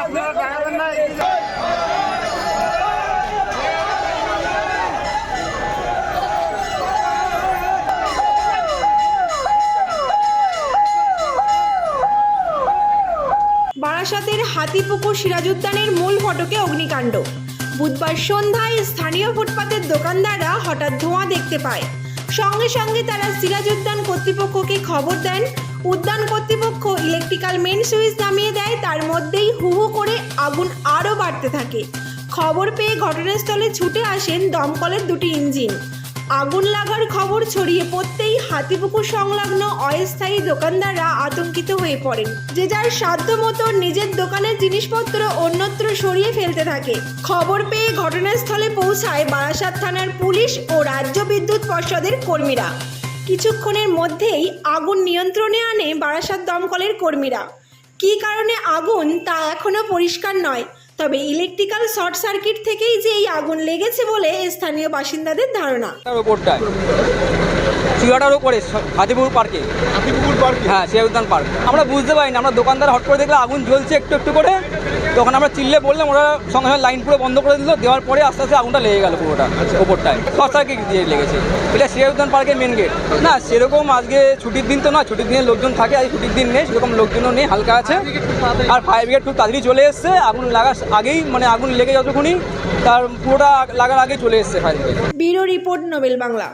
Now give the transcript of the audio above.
আপনারা দাঁড়াবেন না বারাসাতের হাতিপুকুর সিরাজুদ্দানের মূল ফটকে অগ্নিকাণ্ড। বুধবার সন্ধ্যায় স্থানীয় ফুটপাতের দোকানদাররা হঠাৎ ধোঁয়া দেখতে পায়। সঙ্গে সঙ্গে তারা সিরাজুদ্দান কর্তৃপক্ষকে খবর দেন উদ্যান কর্তৃপক্ষ ইলেকট্রিক্যাল মেন সুইচ নামিয়ে দেয়, তার মধ্যেই হু হু করে আগুন আরও বাড়তে থাকে। খবর পেয়ে ঘটনাস্থলে ছুটে আসেন দমকলের দুটি ইঞ্জিন। আগুন লাগার খবর ছড়িয়ে পড়তেই হাতিপুকুর সংলগ্ন অস্থায়ী দোকানদাররা আতঙ্কিত হয়ে পড়েন। যে যার সাধ্য মতো নিজের দোকানের জিনিসপত্র অন্যত্র সরিয়ে ফেলতে থাকে। খবর পেয়ে ঘটনাস্থলে পৌঁছায় বারাসাত থানার পুলিশ ও রাজ্য বিদ্যুৎ পর্ষদের কর্মীরা। কিছুক্ষণের মধ্যেই আগুন নিয়ন্ত্রণে আনে বারাসাত দমকলের কর্মীরা। কী কারণে আগুন তা এখনও পরিষ্কার নয় তবে ইলেকট্রিক্যাল শর্ট সার্কিট থেকেই যে এই আগুন লেগেছে বলে স্থানীয় বাসিন্দাদের ধারণা। ওপরটায় চুয়াটার ওপরে স- হাতিপুর পার্কে। হাতিপুকুর পার্কে? হ্যাঁ সে উদ্যান পার্ক। আমরা বুঝতে পারিনি আমরা দোকানদার হট করে দেখলাম আগুন জ্বলছে একটু একটু করে। তখন আমরা চিল্লে বললাম ওরা সঙ্গে সঙ্গে লাইন পুরো বন্ধ করে দিল দেওয়ার পরে আস্তে আস্তে আগুনটা লেগে গেল পুরোটা আচ্ছা। ওপরটায়। শর্ট সার্কিট দিয়ে লেগেছে। এটা সিরাজুদ্দান পার্কের মেন গেট না সেরকম আজকে ছুটির দিন তো না ছুটির দিনে লোকজন থাকে আজ ছুটির দিন নেই সেরকম লোকজনও নেই হালকা আছে। আর ফায়ার ব্রিগেড খুব তাড়াতাড়ি চলে এসছে আগুন লাগার আগেই মানে আগুন লেগে যতক্ষণই তার পুরোটা লাগার আগে চলে এসছে fire brigade bureau report Nobel Bangla.